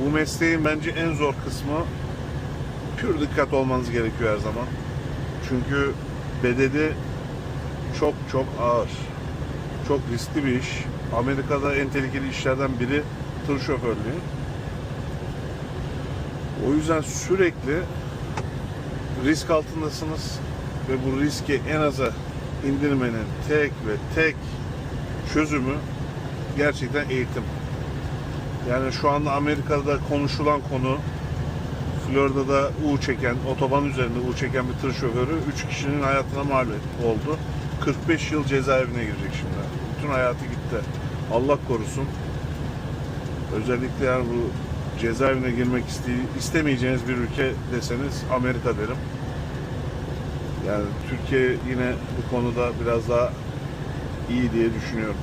Bu mesleğin bence en zor kısmı pür dikkat olmanız gerekiyor her zaman. Çünkü bedeli çok çok ağır. Çok riskli bir iş. Amerika'da en tehlikeli işlerden biri tır şoförlüğü. O yüzden sürekli risk altındasınız ve bu riski en aza indirmenin tek ve tek çözümü gerçekten eğitim. Yani şu anda Amerika'da konuşulan konu Florida'da U çeken, otoban üzerinde U çeken bir tır şoförü 3 kişinin hayatına mal oldu. 45 yıl cezaevine girecek şimdi. Bütün hayatı gitti. Allah korusun. Özellikle yani bu cezaevine girmek iste- istemeyeceğiniz bir ülke deseniz Amerika derim. Yani Türkiye yine bu konuda biraz daha iyi diye düşünüyorum.